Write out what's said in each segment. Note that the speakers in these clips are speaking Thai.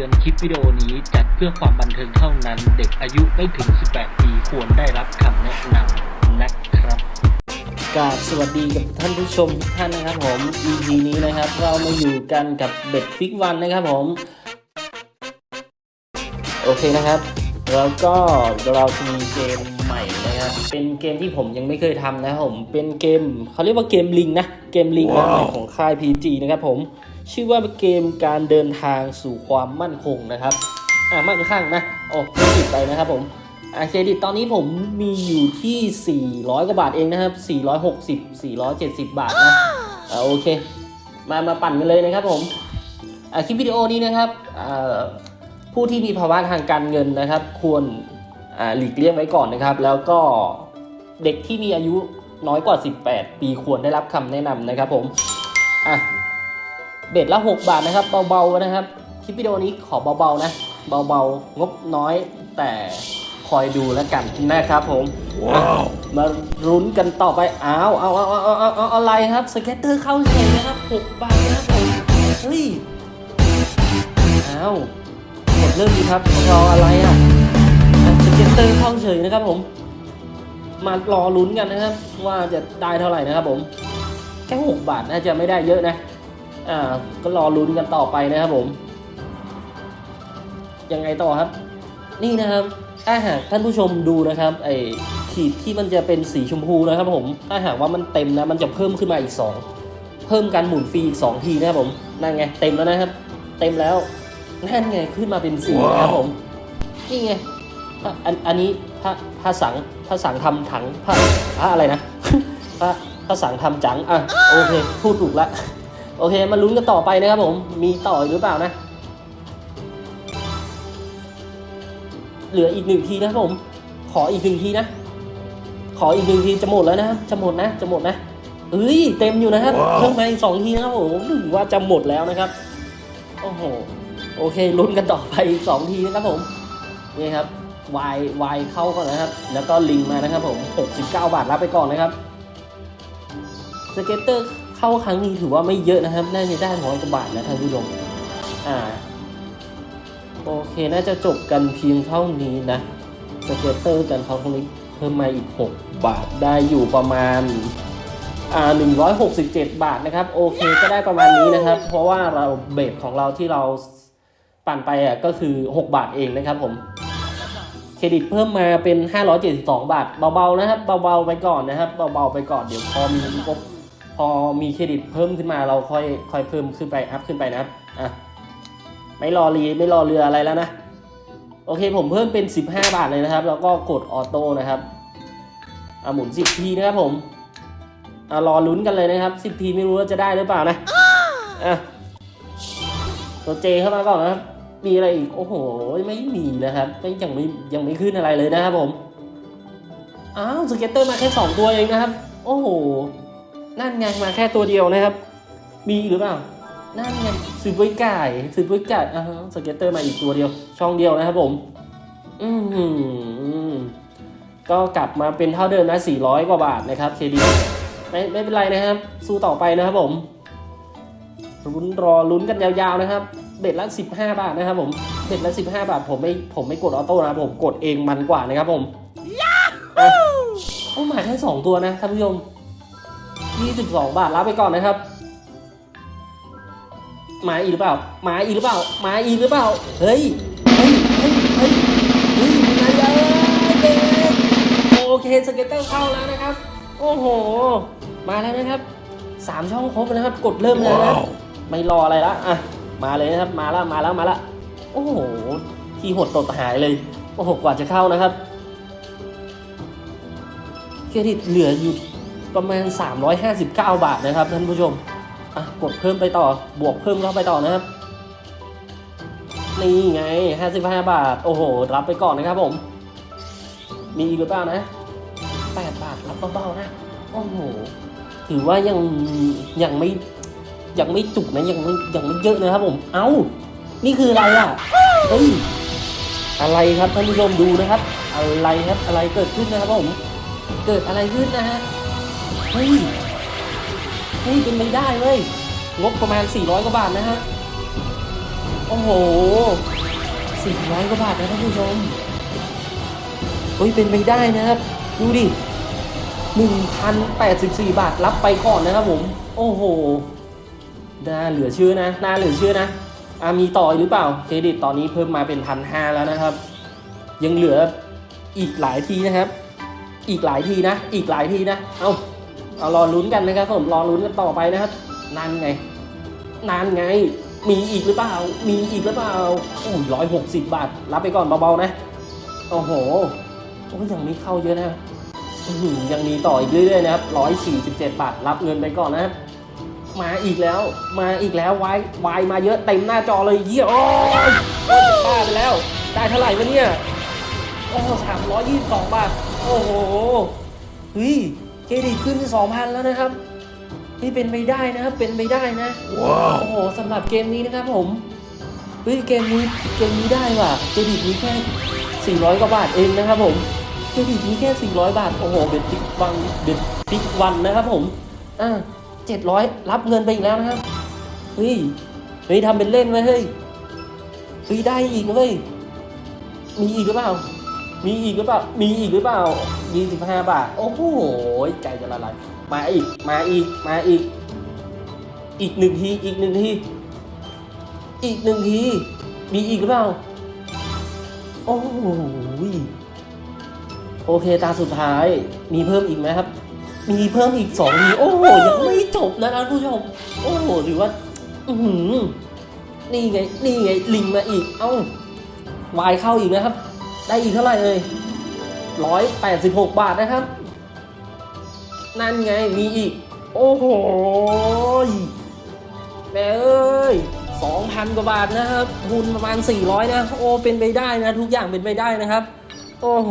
ตือน คลิปวิดีโอนี้จัดเพื่อความบันเทิงเท่านั้น เด็กอายุไม่ถึง 18 ปีควรได้รับคำแนะนำนะครับกราบสวัสดีกับท่านผู้ชมทุกท่านนะครับผม EP นี้นะครับเรามาอยู่กันกับเบ็ดฟิกวันนะครับผม โอเคนะครับ แล้วก็เราจะมีเกมใหม่นะครับ เป็นเกมที่ผมยังไม่เคยทำนะครับผม เป็นเกมเขาเรียกว่าเกมลิงนะ เกมลิงนะของค่าย PG นะครับผม ชื่อว่าเกมการเดินทางสู่ความมั่นคงนะครับ อ่ามั่งคั่งนะโอ้ไม่ผิดไปนะครับผมอ่าเครดิตตอนนี้ผมมีอยู่ที่ 400 กว่าบาทเองนะครับ 460 470 บาทนะอ่าโอเค มามาปั่นกันเลยนะครับผมอ่าคลิปวิดีโอนี้นะครับอ่าผู้ที่มีภาวะทางการเงินนะครับ ควรอ่าหลีกเลี่ยงไว้ก่อนนะครับ แล้วก็เด็กที่มีอายุน้อยกว่า 18 ปีควรได้รับคำแนะนำนะครับผมอะ เบ็ดละ 6 บาทนะครับ เบาๆนะครับ คลิปวิดีโอนี้ขอเบาๆนะ เบาๆ งบน้อยแต่คอยดูแล้วกันนะครับผมอะมารุ้นกันต่อไปอ้าวเอาเอาเอาเอาเอาเอาอะไรครับ สเก็ตเตอร์เข้าเฉยนะครับ6บาทนะครับผมเฮ้ยอ้าวกดเริ่มดีครับรออะไรอะอะสเก็ตเตอร์เข้าเฉยนะครับผม มารอลุ้นกันนะครับ ว่าจะได้เท่าไหร่นะครับผม แค่6บาทน่าจะไม่ได้เยอะนะ อ่าก็รอลุ้นกันต่อไปนะครับผม ยังไงต่อครับ นี่นะครับถ้าหากท่านผู้ชมดูนะครับไอ้ขีดที่มันจะเป็นสีชมพูนะครับผมถ้าหากว่ามันเต็มนะมันจะเพิ่มขึ้นมาอีก 2 เพิ่มการหมุนฟรีอีก 2 ทีนะครับผมนั่นไงเต็มแล้วนะครับ เต็มแล้วนั่นไงขึ้นมาเป็นสีนะครับผมนี่ไงอะอันอันนี้พระพระสังพระสังทำถังพระพระอะไรนะพระพระสังทำจังอะโอเคพูดถูกละ โอเค มาลุ้นกันต่อไปนะครับผม มีต่ออีกหรือเปล่านะ เหลืออีกหนึ่งทีนะครับผม ขออีกหนึ่งทีนะ ขออีกหนึ่งทีจะหมดแล้วนะครับจะหมดนะ จะหมดนะเอ้ย เต็มอยู่นะครับเพิ่มมาอีกสองทีนะครับผมถือว่าจะหมดแล้วนะครับ โอ้โห โอเค ลุ้นกันต่อไปอีกสองทีนะครับผม นี่ครับวายวายเข้าก่อนนะครับ แล้วก็ลิงมานะครับผม69บาทรับไปก่อนนะครับ สเก็ตเตอร์ เข้าครั้งนี้ถือว่าไม่เยอะนะครับ น่าจะได้ร้อยกว่าบาทนะท่านผู้ชมอ่า โอเค น่าจะจบกันเพียงเท่านี้นะสเกตเตอร์กันเขาตรงนี้เพิ่มมาอีก 6 บาทได้อยู่ประมาณอ่า167 บาทนะครับ โอเค ก็ได้ประมาณนี้นะครับ เพราะว่าเราเบสของเราที่เราปั่นไปอะก็คือ 6 บาทเองนะครับผมเครดิตเพิ่มมาเป็น 572 บาท เบาๆนะครับ เบาๆไปก่อนนะครับ เบาๆไปก่อน เดี๋ยวพอมีงบ พอมีเครดิตเพิ่มขึ้นมาเราค่อยค่อยเพิ่มขึ้นไปอัพขึ้นไปนะครับอะไม่รอรีไม่รอเรืออะไรแล้วนะ โอเคผมเพิ่มเป็น 15 บาทเลยนะครับ แล้วก็กดออโต้นะครับอะหมุน 10 ทีนะครับผมอะรอลุ้นกันเลยนะครับ 10 ทีไม่รู้ว่าจะได้หรือเปล่านะอะตัวเจเข้ามาก่อนนะครับมีอะไรอีก โอ้โห ไม่มีนะครับไม่ยังไม่ยังไม่ขึ้นอะไรเลยนะครับผม อ้าวสเก็ตเตอร์มาแค่ 2 ตัวเองนะครับ โอ้โห นั่นไงมาแค่ตัวเดียวนะครับ มีหรือเปล่า นั่นไงสืบไว้ไก่สืบไว้ไก่อ่าฮะสเก็ตเตอร์มาอีกตัวเดียว ช่องเดียวนะครับผม อือหือก็กลับมาเป็นเท่าเดิมนะ 400 กว่าบาทนะครับเครดิตไม่ไม่เป็นไรนะครับ สู้ต่อไปนะครับผมลุ้นรอลุ้นกันยาวๆนะครับ เบ็ดละ 15 บาทนะครับ ผมเบ็ดละ 15 บาท ผมไม่ผมไม่กดออโต้นะผมกดเองมันกว่านะครับผมอะโอ้หมายแค่สองตัวนะท่านผู้ชม 22 บาทรับไปก่อนนะครับมาอีกหรือเปล่ามาอีกหรือเปล่ามาอีกหรือเปล่า เฮ้ย เฮ้ย เฮ้ย เฮ้ยเฮ้ยมาแล้วเด็กโอเคสเก็ตเตอร์เข้าแล้วนะครับ โอ้โห มาแล้วนะครับสามช่องครบแล้วนะครับ กดเริ่มเลยนะครับไม่รออะไรละอะ มาเลยนะครับ มาแล้วมาแล้วมาแล้วโอ้โห ที่หดตดหายเลย โอ้โห กว่าจะเข้านะครับ เครดิตเหลืออยู่ ประมาณ 359 บาทนะครับท่านผู้ชมอะกดเพิ่มไปต่อบวกเพิ่มเข้าไปต่อนะครับ นี่ไง 55 บาท โอ้โห รับไปก่อนนะครับผม มีอีกหรือเปล่านะ 8 บาทรับเบาๆนะ โอ้โห ถือว่ายังยังไม่ยังไม่จุกนะยังไม่ยังไม่เยอะนะครับผม เอ้า นี่คืออะไรอะเฮ้ยอะไรครับท่านผู้ชมดูนะครับ อะไรครับอะไรเกิดขึ้นนะครับผม เกิดอะไรขึ้นนะฮะ เฮ้ยเฮ้ยเป็นไม่ได้เว้ยงบประมาณ 400 กว่าบาทนะฮะ โอ้โหสี่ร้อยกว่าบาทนะท่านผู้ชมเฮ้ยเป็นไปได้นะครับ ดูดิหนึ่งพันแปดสิบสี่บาทรับไปก่อนนะครับผม โอ้โห น่าเหลือเชื่อนะ น่าเหลือเชื่อนะอามีต่อหรือเปล่า เครดิตตอนนี้เพิ่มมาเป็นพันห้าแล้วนะครับ ยังเหลืออีกหลายทีนะครับ อีกหลายทีนะ อีกหลายทีนะ เอา เอารอลุ้นกันนะครับผมรอลุ้นกันต่อไปนะครับนั่นไงนานไง มีอีกหรือเปล่า มีอีกหรือเปล่าโอ้ร้อยหกสิบบาท รับไปก่อนเบาๆนะ โอ้โหโอ้ยังไม่เข้าเยอะนะยังมีต่ออีกเรื่อยๆนะครับร้อยสี่สิบเจ็ดบาท รับเงินไปก่อนนะครับมาอีกแล้ว มาอีกแล้ววายวายมาเยอะเต็มหน้าจอเลยเยี่ยโอ้ยบ้าไปแล้ว ได้เท่าไหร่วะเนี่ย โอ้สามร้อยยี่สิบสองบาท โอ้โหเฮ้ย เครดิตขึ้นสองพันแล้วนะครับนี่เป็นไปได้นะครับ เป็นไปได้นะโอ้โหสำหรับเกมนี้นะครับผม เฮ้ย เกมนี้ เกมนี้ได้ว่ะ เครดิตนี้แค่ 400 กว่าบาทเองนะครับผม เครดิตนี้แค่ 400 บาท โอ้โห เบ็ดฟิกวัน เบ็ดฟิกวันนะครับผม อ่า700 รับเงินไปอีกแล้วนะครับ เฮ้ย เฮ้ยทำเป็นเล่นไว้เฮ้ยเฮ้ยได้อีกนะเว้ย มีอีกหรือเปล่า มีอีกหรือเปล่า มีอีกหรือเปล่า25 บาท โอ้โห ใจจะละลาย มาอีก มาอีก มาอีก อีกหนึ่งที อีกหนึ่งที อีกหนึ่งที มีอีกหรือเปล่า โอ้โหโอเค ตาสุดท้าย มีเพิ่มอีกไหมครับ มีเพิ่มอีกสองที โอ้โห ยังไม่จบนะท่านผู้ชม โอ้โหถือว่าอือหือนี่ไง นี่ไง ลิงมาอีก เอ้าวายเข้าอีกนะครับ ได้อีกเท่าไหร่เลยร้อยแปดสิบหกบาทนะครับ นั่นไงมีอีก โอ้โหแม่เอ้ยสองพันกว่าบาทนะครับทุนประมาณ400นะ โอ้เป็นไปได้นะ ทุกอย่างเป็นไปได้นะครับ โอ้โห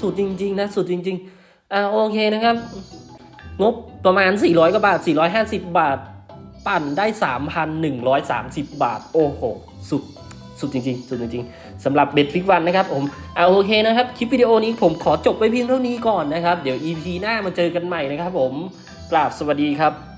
สุดจริง ๆ นะ สุดจริง ๆ อ่าโอเคนะครับ งบประมาณ 400กว่าบาท 450 บาท ปั่นได้ 3,130 บาท โอ้โห สุด สุดจริงๆ สุดจริงๆสำหรับเบ็ดฟิกวันนะครับผมเอาโอเคนะครับ คลิปวิดีโอนี้ผมขอจบไปเพียงเท่านี้ก่อนนะครับ เดี๋ยว EP หน้ามาเจอกันใหม่นะครับผมกราบสวัสดีครับ